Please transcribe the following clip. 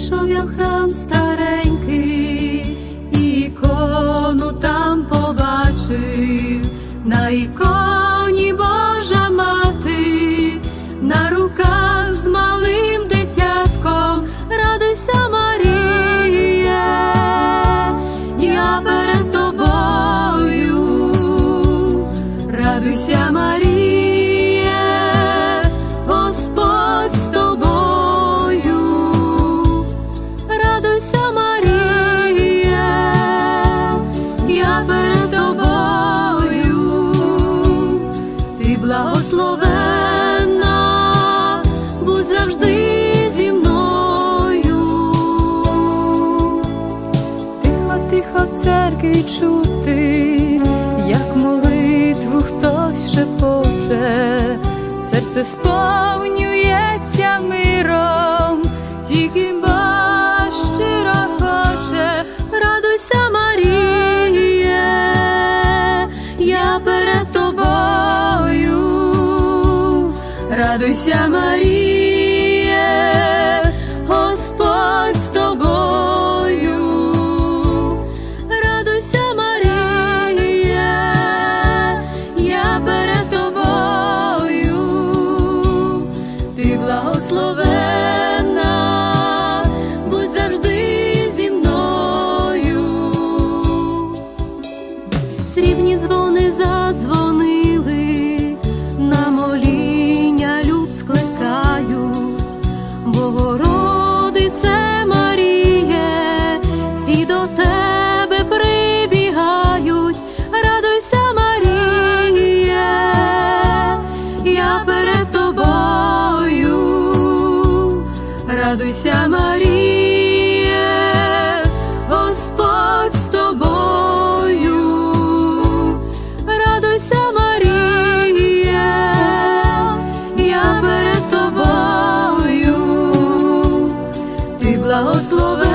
Прийшов я в храм старенький, ікону там побачив, на іконі Божа мати, на руках з малим дитятком, радуйся, Марія, я перед тобою, радуйся, Марія, ти благословенна, будь завжди зі мною. Тихо, тихо в церкві чути, як молитву хтось шепоче, серце сповнюється миром, радуйся, Маріє, Господь з тобою. Радуйся, Марія, я перед тобою, ти благословенна, будь завжди зі мною. Срібні дзвони задзвонили, до тебе прибігають, радуйся, Марія, я перед тобою, радуйся, Марія, Господь з тобою, радуйся, Марія, я перед тобою, ти благословен.